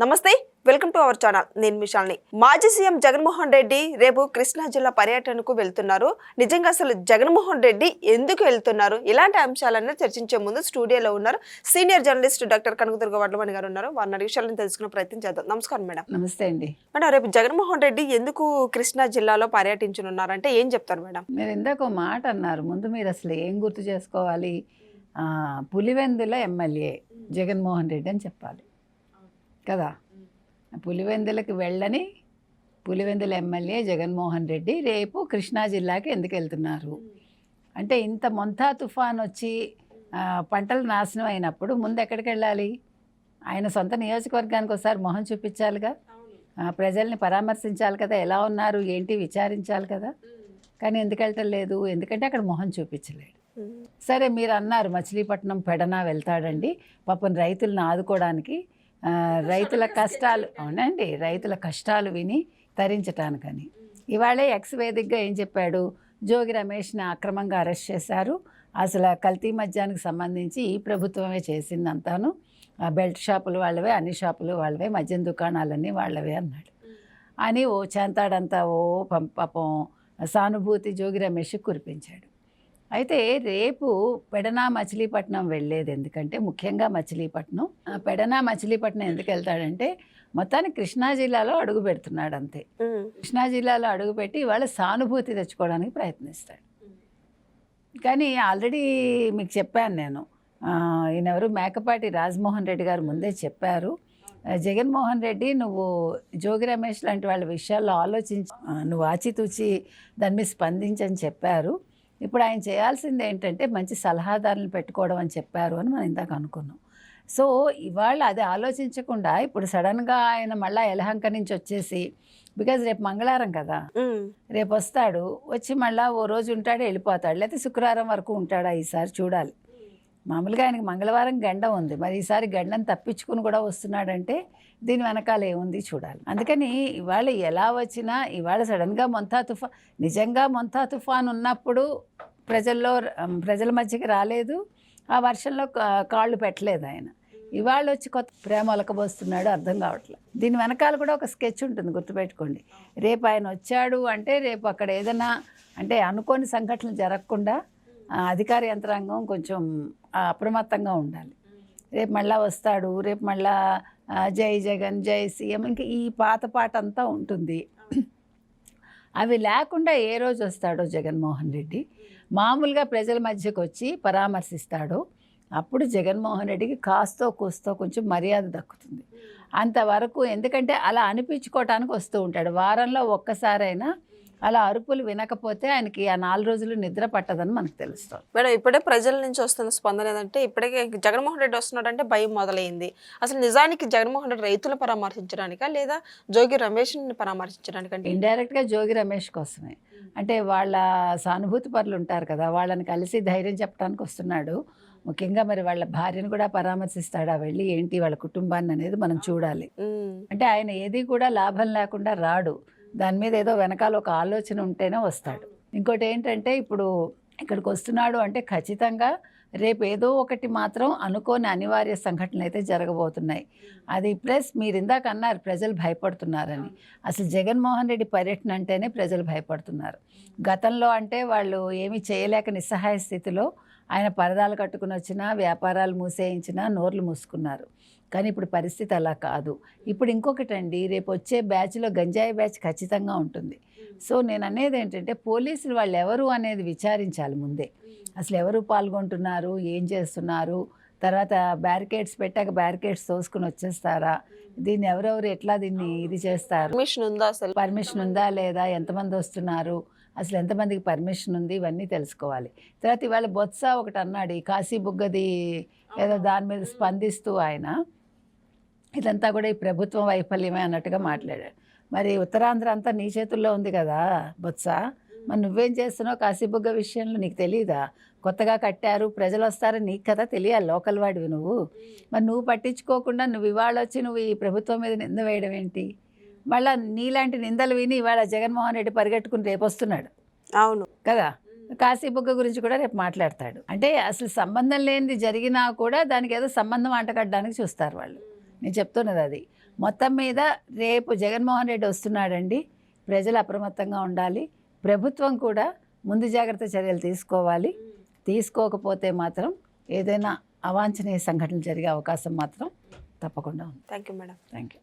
నమస్తే welcome to our channel. నేను మిషాల్ని మాజీ సీఎం జగన్మోహన్ రెడ్డి రేపు కృష్ణా జిల్లా పర్యటనకు వెళ్తున్నారు. నిజంగా అసలు జగన్మోహన్ రెడ్డి ఎందుకు వెళ్తున్నారు? ఇలాంటి అంశాలన్నీ చర్చించే ముందు స్టూడియోలో ఉన్నారు senior journalist doctor Kanakadurga Vadlamani గారు ఉన్నారు. వారిని అడిగి విషయాలను తెలుసుకునే ప్రయత్నం చేద్దాం. నమస్కారం మేడం. నమస్తే అండి. మేడం రేపు జగన్మోహన్ రెడ్డి ఎందుకు కృష్ణా జిల్లాలో పర్యటించనున్నారంటే ఏం చెప్తారు మేడం? మీరు ఇందాక మాట అన్నారు. ముందు మీరు అసలు ఏం గుర్తు చేసుకోవాలి? ఆ, పులివెందుల ఎమ్మెల్యే జగన్మోహన్ రెడ్డి అని చెప్పాలి. కదా? పులివెందులకు వెళ్ళని పులివెందుల ఎమ్మెల్యే జగన్మోహన్ రెడ్డి రేపు కృష్ణా జిల్లాకి ఎందుకు వెళ్తున్నారు? అంటే ఇంత మొంతా తుఫాన్ వచ్చి పంటలు నాశనం అయినప్పుడు ముందు ఎక్కడికి వెళ్ళాలి? ఆయన సొంత నియోజకవర్గానికి ఒకసారి మొహం చూపించాలిగా? ప్రజల్ని పరామర్శించాలి కదా? ఎలా ఉన్నారు? ఏంటి? విచారించాలి కదా? కానీ ఎందుకు వెళ్ళటం లేదు? ఎందుకంటే అక్కడ మొహం చూపించలేడు సరే మీరు అన్నారు మచిలీపట్నం పెడన వెళ్తాడండి. పాపం రైతులను ఆదుకోవడానికి రైతుల కష్టాలు అవునండి రైతుల కష్టాలు విని తరించటానికని. ఇవాళే ఎక్స్ వేదికగా ఏం చెప్పాడు? జోగి రమేష్ని అక్రమంగా అరెస్ట్ చేశారు. అసలు కల్తీ మద్యానికి సంబంధించి ఈ ప్రభుత్వమే చేసిందంతాను. ఆ బెల్ట్ షాపులు వాళ్ళవే అన్ని షాపులు వాళ్ళవే మద్యం దుకాణాలన్నీ వాళ్ళవే అన్నాడు. అని ఓ చేంతాడంతా ఓ పం- పాపం సానుభూతి జోగి రమేష్ కురిపించాడు. అయితే రేపు పెడనా మచిలీపట్నం వెళ్ళేది ఎందుకంటే ముఖ్యంగా మచిలీపట్నం. పెడనా మచిలీపట్నం ఎందుకు వెళ్తాడంటే మొత్తానికి కృష్ణా జిల్లాలో అడుగు పెడుతున్నాడు అంతే. కృష్ణా జిల్లాలో అడుగుపెట్టి ఇవాళ సానుభూతి తెచ్చుకోవడానికి ప్రయత్నిస్తాడు. కానీ ఆల్రెడీ మీకు చెప్పాను నేను. ఆ, ఈయన ఎవరు? మేకపాటి రాజమోహన్ రెడ్డి గారు ముందే చెప్పారు. జగన్మోహన్ రెడ్డి నువ్వు జోగి రమేష్ లాంటి వాళ్ళ విషయాల్లో ఆలోచించి నువ్వు ఆచితూచి దాని మీద స్పందించని చెప్పారు. ఇప్పుడు ఆయన చేయాల్సింది ఏంటంటే మంచి సలహాదారులను పెట్టుకోవడం అని చెప్పారు అని మనం ఇందాక అనుకున్నాం. సో ఇవాళ అది ఆలోచించకుండా ఇప్పుడు సడన్గా ఆయన మళ్ళీ ఎలహంక నుంచి వచ్చేసి బికాజ్ రేపు మంగళవారం కదా రేపు వస్తాడు వచ్చి మళ్ళీ ఓ రోజు ఉంటాడు వెళ్ళిపోతాడు లేకపోతే శుక్రవారం వరకు ఉంటాడా ఈసారి చూడాలి. మామూలుగా ఆయనకి మంగళవారం గండం ఉంది. మరి ఈసారి గండం తప్పించుకుని కూడా వస్తున్నాడంటే దీని వెనకాల ఏముంది చూడాలి. అందుకని ఇవాళ ఎలా వచ్చినా ఇవాళ సడన్గా మొంతా తుఫాన్ నిజంగా మొంతా తుఫాన్ ఉన్నప్పుడు ప్రజల్లో ప్రజల మధ్యకి రాలేదు. ఆ వర్షంలో కా- కాళ్ళు పెట్టలేదు ఆయన. ఇవాళ వచ్చి కొత్త ప్రేమ ఒలకబోస్తున్నాడు అర్థం కావట్లేదు దీని వెనకాల కూడా ఒక స్కెచ్ ఉంటుంది గుర్తుపెట్టుకోండి. రేపు ఆయన వచ్చాడు అంటే రేపు అక్కడ ఏదైనా అంటే అనుకోని సంఘటనలు జరగకుండా అధికార యంత్రాంగం కొంచెం అప్రమత్తంగా ఉండాలి. రేపు మళ్ళా వస్తాడు రేపు మళ్ళా జై జగన్ జై సీఎం ఇంకా ఈ పాత పాట అంతా ఉంటుంది. అవి లేకుండా ఏ రోజు వస్తాడో జగన్మోహన్ రెడ్డి? మామూలుగా ప్రజల మధ్యకు వచ్చి పరామర్శిస్తాడో. అప్పుడు జగన్మోహన్ రెడ్డికి కాస్తో కూస్తో కొంచెం మర్యాద దక్కుతుంది. అంతవరకు ఎందుకంటే అలా అనిపించుకోవటానికి వస్తూ ఉంటాడు. వారంలో ఒక్కసారైనా అలా అరుపులు వినకపోతే ఆయనకి ఆ నాలుగు రోజులు నిద్ర పట్టదని మనకు తెలుస్తుంది. మేడం ఇప్పుడే ప్రజల నుంచి వస్తున్న స్పందన ఏంటంటే ఇప్పటికే జగన్మోహన్ రెడ్డి వస్తున్నాడంటే భయం మొదలైంది. అసలు నిజానికి జగన్మోహన్ రెడ్డి రైతులు పరామర్శించడానికా లేదా జోగి రమేష్ని పరామర్శించడానికంటే ఇండైరెక్ట్గా జోగి రమేష్ కోసమే. అంటే వాళ్ళ సానుభూతి పరులు ఉంటారు కదా వాళ్ళని కలిసి ధైర్యం చెప్పడానికి వస్తున్నాడు. ముఖ్యంగా మరి వాళ్ళ భార్యను కూడా పరామర్శిస్తాడా. వెళ్ళి ఏంటి వాళ్ళ కుటుంబాన్ని అనేది మనం చూడాలి. అంటే ఆయన ఏది కూడా లాభం లేకుండా రాడు. దాని మీద ఏదో వెనకాల ఒక ఆలోచన ఉంటేనే వస్తాడు. ఇంకోటి ఏంటంటే ఇప్పుడు ఇక్కడికి వస్తున్నాడు అంటే ఖచ్చితంగా రేపు ఏదో ఒకటి మాత్రం అనుకోని అనివార్య సంఘటనలు అయితే జరగబోతున్నాయి. అది ప్లస్ మీరు ఇందాక అన్నారు ప్రజలు భయపడుతున్నారని. అసలు జగన్మోహన్ రెడ్డి పర్యటన అంటేనే ప్రజలు భయపడుతున్నారు. గతంలో అంటే వాళ్ళు ఏమీ చేయలేక నిస్సహాయ స్థితిలో ఆయన పరదాలు కట్టుకుని వచ్చినా వ్యాపారాలు మూసేయించినా నోర్లు మూసుకున్నారు. కానీ ఇప్పుడు పరిస్థితి అలా కాదు. ఇప్పుడు ఇంకొకటి అండి రేపు వచ్చే బ్యాచ్లో గంజాయి బ్యాచ్ ఖచ్చితంగా ఉంటుంది. సో నేను అనేది ఏంటంటే పోలీసులు వాళ్ళు ఎవరు అనేది విచారించాలి ముందే. అసలు ఎవరు పాల్గొంటున్నారు? ఏం చేస్తున్నారు? తర్వాత బ్యారికేడ్స్ పెట్టాక బ్యారికేడ్స్ తోసుకుని వచ్చేస్తారా? దీన్ని ఎవరెవరు ఎట్లా దీన్ని ఇది చేస్తారు? పర్మిషన్ ఉందా అసలు? పర్మిషన్ ఉందా లేదా? ఎంతమంది వస్తున్నారు? అసలు ఎంతమందికి పర్మిషన్ ఉంది? ఇవన్నీ తెలుసుకోవాలి. తర్వాత ఇవాళ బొత్స ఒకటి అన్నాడు ఈ కాశీ బుగ్గది ఏదో దాని మీద స్పందిస్తూ ఆయన. ఇదంతా కూడా ఈ ప్రభుత్వం వైఫల్యమే అన్నట్టుగా మాట్లాడాడు. మరి ఉత్తరాంధ్ర అంతా నీ చేతుల్లో ఉంది కదా బొత్స? మరి నువ్వేం చేస్తున్నావు? కాశీబుగ్గ విషయంలో నీకు తెలియదా కొత్తగా కట్టారు ప్రజలు వస్తారని నీకు కదా తెలియాలి లోకల్ వాడివి నువ్వు. మరి నువ్వు పట్టించుకోకుండా నువ్వు ఇవాళ వచ్చి నువ్వు ఈ ప్రభుత్వం మీద నింద వేయడం ఏంటి? మళ్ళా నీలాంటి నిందలు విని ఇవాళ జగన్మోహన్ రెడ్డి పరిగెట్టుకుని రేపు వస్తున్నాడు. అవును. కదా? కాశీబుగ్గ గురించి కూడా రేపు మాట్లాడతాడు. అంటే అసలు సంబంధం లేనిది జరిగినా కూడా దానికి ఏదో సంబంధం అంటగట్టడానికి చూస్తారు వాళ్ళు. నేను చెప్తున్నది అది. మొత్తం మీద రేపు జగన్మోహన్ రెడ్డి వస్తున్నాడండి. ప్రజలు అప్రమత్తంగా ఉండాలి. ప్రభుత్వం కూడా ముందు జాగ్రత్త చర్యలు తీసుకోవాలి. తీసుకోకపోతే మాత్రం ఏదైనా అవాంఛనీయ సంఘటనలు జరిగే అవకాశం మాత్రం తప్పకుండా ఉంది. Thank you madam thank you